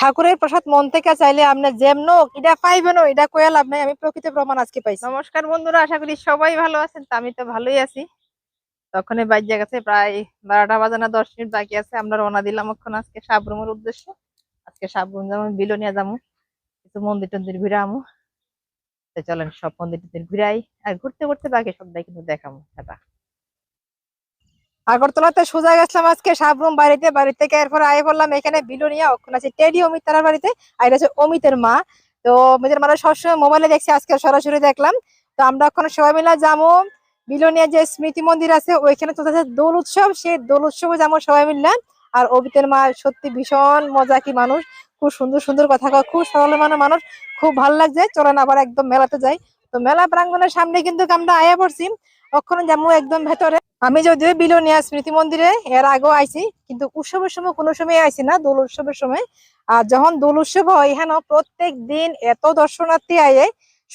ঠাকুরের প্রসাদ মন থেকে চাইলে আপনি যেমন এটা পাইবেন এটা কয়ে লাভ নাই। আমি প্রকৃত প্রমাণ আজকে পাইছি। নমস্কার বন্ধুরা, আশা করি সবাই ভালো আছেন, তা আমি তো ভালোই আছি। তখনই বাইর গেছে প্রায় বারোটা বাজে না, দশ মিনিট বাকি আছে, আমরা রওনা দিলাম এখন আজকে সাবরুমের উদ্দেশ্যে। আজকে সাবরুম যাব বিলোনিয়া যাব, কিছু মন্দির টন্দির ঘুরে আমু চলেন সব মন্দির টন্দির ঘুরাই, আর ঘুরতে ঘুরতে বাকি সবটাই কিন্তু দেখাবো সেটা আগরতলাতে সোজা গেছিলাম আজকে, সাবরুম বাড়িতে বাড়ি থেকে এরপর আয় বললাম এখানে বিলোনিয়া, ওখানে আছে টেডি অমিত তারার বাড়িতে, আর এটা অমিতের মা। তো অমিতের মারা সবসময় মোবাইলে দেখছি, আজকে সরাসরি দেখলাম। তো আমরা ওখানে সবাই মিলে যাব বিলোনিয়া যে স্মৃতি মন্দির আছে, ওইখানে তো আছে দোল উৎসব, সেই দোল উৎসবে যাব সবাই মিললাম আর অমিতের মা সত্যি ভীষণ মজা কি মানুষ, খুব সুন্দর সুন্দর কথা কয়, খুব সরল মানের মানুষ, খুব ভালো লাগছে। চলেন আবার একদম মেলাতে যাই। তো মেলা প্রাঙ্গনের সামনে কিন্তু আমরা আয়া পড়ছি। ওখানে যাব একদম ভেতরে। আমি যদিও বিলোনিয়া স্মৃতি মন্দিরে, এর আগেও আইছি, কিন্তু উৎসবের সময় কোনো সময় আইছি না, দোল উৎসবের সময়। আর যখন দোল উৎসব হয় এখানে প্রত্যেক দিন এত দর্শনার্থী আয়ে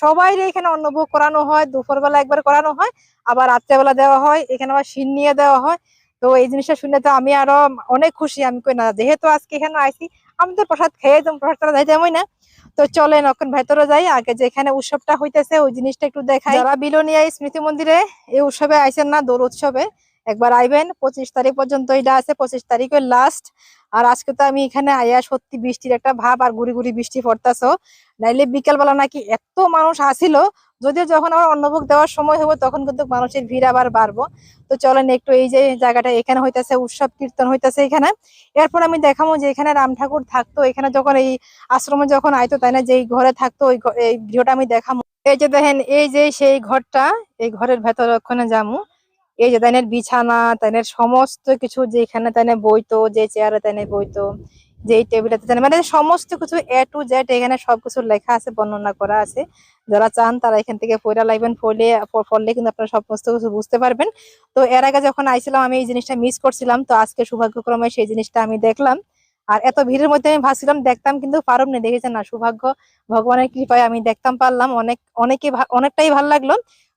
সবাই এখানে অন্নভোগ করানো হয়, দুপুরবেলা একবার করানো হয়, আবার রাত্রেবেলা দেওয়া হয়, এখানে আবার সিন নিয়ে দেওয়া হয়। তো এই জিনিসটা শুনে তো আমি আরও অনেক খুশি, আমি কই না, যেহেতু আজকে এখানে আইছি, আমি তো প্রসাদ খেয়ে প্রসাদ তারা যাইতামই না। তো চলেন এখন ভেতরে যাই। আগে যেখানে উৎসবটা হইতেছে, ওই জিনিসটা একটু দেখাই। যারা স্মৃতি মন্দিরে এই উৎসবে আইসেন না, দোল উৎসবে একবার আইবেন, পঁচিশ তারিখ পর্যন্ত এটা আছে, পঁচিশ তারিখের লাস্ট আর আজকে তো আমি এখানে আয়া সত্যি বৃষ্টির একটা ভাব আর গুড়ি গুড়ি বৃষ্টি পড়তেছো। নাইলে বিকেলবেলা নাকি এত মানুষ আসিল, যদিও যখন আমার অন্নভোগ দেওয়ার সময় হবে, তখন কিন্তু মানুষের ভিড় আবার বাড়বো। তো চলেন একটু এই যে জায়গাটা, এখানে হইতাছে উৎসব কীর্তন হইতাছে এখানে। এরপর আমি দেখাবো যে এখানে রাম ঠাকুর থাকতো। এখানে যখন এই আশ্রমে যখন আইতো, তাই না, যেই ঘরে থাকতো, ওই এই ভিডিওটা আমি দেখাবো এই যে দেখেন, এই যে সেই ঘরটা, এই ঘরের ভেতর ওখানে যাব এই যে তাইনের বিছানা, তাইনের সমস্ত কিছু যেখানে তাইনে বইতো যে চেয়ারে তাইনে বইতো যেই টেবিলে তাইনে মানে সমস্ত কিছু এ টু জেড এখানে সবকিছু লেখা আছে, বর্ণনা করা আছে। যারা চান তারা এখান থেকে পড়া লাগবেন পড়লে পড়লে কিন্তু আপনারা সমস্ত কিছু বুঝতে পারবেন। তো এর আগে যখন আইছিলাম, আমি এই জিনিসটা মিস করছিলাম, তো আজকে সৌভাগ্যক্রমে সেই জিনিসটা আমি দেখলাম। আর এত ভিড়ের মধ্যে আমি ভাবছিলাম, দেখতাম কিন্তু পারব না, দেখেছেন না? সৌভাগ্য, ভগবানের কৃপায় আমি দেখতাম, পারলাম। অনেক, অনেকে অনেকটাই ভালো লাগল।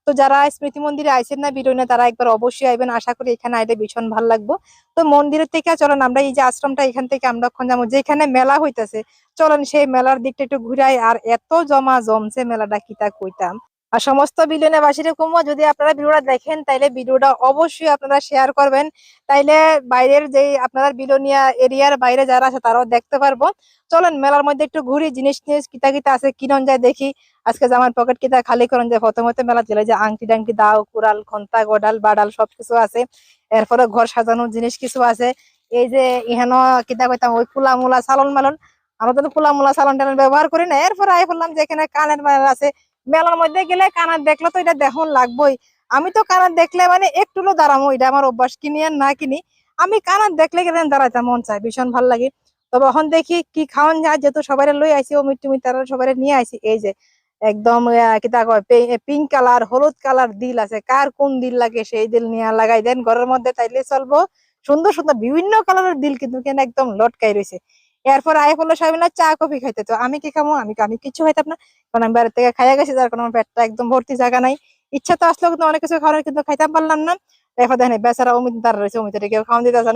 তো যারা স্মৃতি মন্দিরে আইসেন না বিরোনে তারা একবার অবশ্যই আইবেন। আশা করি এখানে আইলে ভীষণ ভালো লাগবো। তো মন্দিরের থেকে চলেন, আমরা এই যে আশ্রমটা, এখান থেকে আমরা যাব। যেখানে মেলা হইতেছে, চলেন সেই মেলার দিকটা একটু ঘুরাই। আর এত জমা জমছে মেলাটা কিতা কইতাম। আর সমস্ত বিলিয়নে বাসীর কুমো যদি আপনারা ভিডিওটা দেখেন, তাইলে ভিডিওটা অবশ্যই আপনারা শেয়ার করবেন। তাইলে বাইরের যে আপনারা বিলোনিয়া এরিয়ার বাইরে যারা আছে, তারাও দেখতে পারব। চলেন, মেলার মধ্যে একটু ঘুরি, জিনিস টিনিস কিতা কিতা আছে কিনন যায় দেখি। আজকে জামার পকেট কিতা খালি করেন যায় প্রথমতে মেলা চলে যে আংটি ডাংটি দাও, কুড়াল, খন্তা, গডাল, বাডাল সবকিছু আছে। এরপরে ঘর সাজানোর জিনিস কিছু আছে। এই যে ইহানো কিতা কইতাম ওই ফুলা মুলা সালন মালন আমরা তো ফুলা মুলা সালন টালন ব্যবহার করি না। এরপরে আই বললাম যে, এখানে কানের মেলা আছে। মেলার মধ্যে গেলে কানার দেখলে তো এটা দেখুন লাগবেই। আমি তো কানার দেখলে মানে একটুলো দাঁড়ামো, এটা আমার অভ্যাস, কিনি আর না কিনি। আমি কানার দেখলে গেলে দাঁড়াইতে মন চায়, ভীষণ ভালো লাগে। তবে এখন দেখি কি খাওয়ান যায়, যেহেতু সবাই লই আইছি ও মিট্টু মিট তারা সবাই নিয়ে আইছি। এই যে, একদম কিতা কয় পিঙ্ক কালার হলুদ কালার দিল আছে। কার কোন দিল লাগে, সেই দিল নিয়ে লাগাই দেন। ঘরের মধ্যে তাইলে চলবো। সুন্দর সুন্দর বিভিন্ন কালারের দিল কিন্তু কেন একদম লটকাই রয়েছে এরপর আয় পড়ল সবাই মিলে চা, কফি খাইতে। তো আমি কি খাব আমি আমি কিছু খাইতাম না। কারণ আমি বাইরে থেকে খাইয়া গেছি কারণে আমার পেটটা একদম ভর্তি জায়গা নাই। ইচ্ছা তো আসলেও কিন্তু অনেক কিছু খাওয়ার, কিন্তু খাইতাম পারলাম না। দেখেন বেচারা অমিত তারা রয়েছে কেউ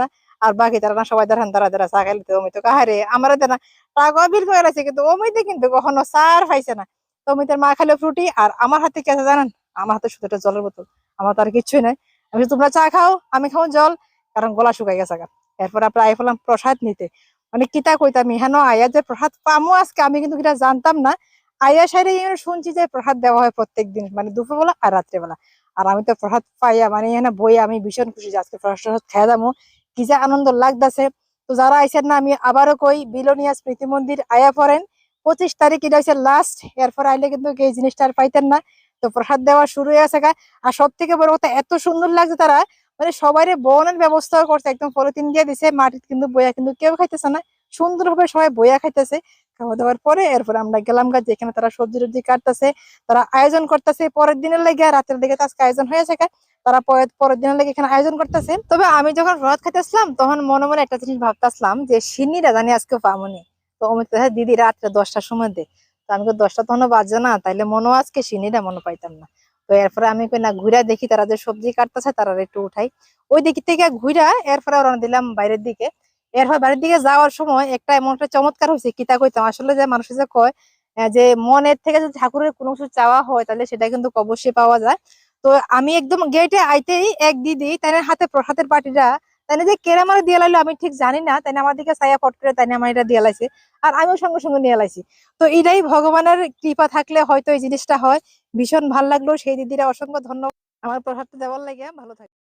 না। আর বাকি তারা না, সবাই তারা তারা চা খাইলে অমিত কাহারে? আমার না টাকা বিল করে আছে কিন্তু অমিতে কিন্তু কখনো সার পাইছে না। তো অমিতের মা খাইলো ফ্রুটি, আর আমার হাতে কি আছে জানেন? আমার হাতে শুধু একটা জলের বোতল। আমার তো আর কিছুই নাই। আমি তোমরা চা খাও, আমি খাও জল। কারণ গলা শুকাই গেছে। এরপর আমরা আই ফেলাম প্রসাদ নিতে। মানে কিতা কইতাম ইহানো আয়া যে প্রসাদ পামো আজকে, আমি কিন্তু এটা জানতাম না। আয়া সাইডে এখানে শুনছি যে প্রসাদ দেওয়া হয় প্রত্যেক দিন মানে দুপুরবেলা আর রাত্রেবেলা। আর আমি তো প্রসাদ পাইয়া মানে এখানে বই আমি ভীষণ খুশি যে আজকে প্রসাদ টসাদ খেয়ে যাব। কি যে আনন্দ লাগতেছে। তো যারা আইসেন না, আমি আবারও কই, বিলোনিয়া স্মৃতি মন্দির আয়া পড়েন। পঁচিশ তারিখ এটা হচ্ছে লাস্ট এরপর আইলে কিন্তু এই জিনিসটা আর পাইতেন না। তো প্রসাদ দেওয়া শুরু হয়ে আছে আর সব থেকে বড় কথা, এত সুন্দর লাগছে তারা মানে সবাই বনের ব্যবস্থা করছে, একদম পলিথিন দিয়ে দিছে, মাটির কিন্তু বইয়া কিন্তু কেউ খাইতেছে না। সুন্দরভাবে সবাই বইয়া খাইতেছে। খাওয়া দাওয়ার পরে এরপর আমরা গেলাম গা, যেখানে তারা সবজি টবজি কাটতেছে, তারা আয়োজন করতেছে। পরের দিনের লেগে রাতের দিকে আজকে আয়োজন হয়েছে গা। তারা পরের পরের দিনের লেগে এখানে আয়োজন করতেছে। তবে আমি যখন রথ খাইতেছিলাম, তখন মনে মনে একটা জিনিস ভাবতেছিলাম যে সিন্নিরা জানি আজকে পামনি। তো অমিত দিদি, রাত্রে দশটার সময় দে। তো আমি দশটা তখন বাজে না, তাইলে মনে আজকে সিন্নিরা মনে পাইতাম না। এরপরে আমি কই না ঘুরা দেখি তারা যে সবজি কাটতেছে তারা একটু উঠাই। ওই দিক থেকে ঘুরা এরপরে রওনা দিলাম বাইরের দিকে। এরপর বাড়ির দিকে যাওয়ার সময় একটা এমন একটা চমৎকার হয়েছে কিতা কইতাম? আসলে যে মানুষ যে কয় যে মনের থেকে যদি ঠাকুরের কোনো কিছু চাওয়া হয় তাহলে সেটা কিন্তু অবশ্যই পাওয়া যায়। তো আমি একদম গেটে আইতেই এক দিদি তার হাতে প্রসাদের পাটিটা তাই যে কেরা মারে দিয়ে আমি ঠিক জানি না, তাই আমার দিকে ছায়া ফট করে তাই আমার এটা দিয়ে লাইছে। আর আমিও সঙ্গে সঙ্গে নিয়ে লাইছি। তো এটাই ভগবানের কৃপা থাকলে হয়তো এই জিনিসটা হয়। ভীষণ ভালো লাগল, সেই দিদিরা অসংখ্য ধন্যবাদ। আমার প্রভাবটা দেওয়ার লাগে ভালো থাকে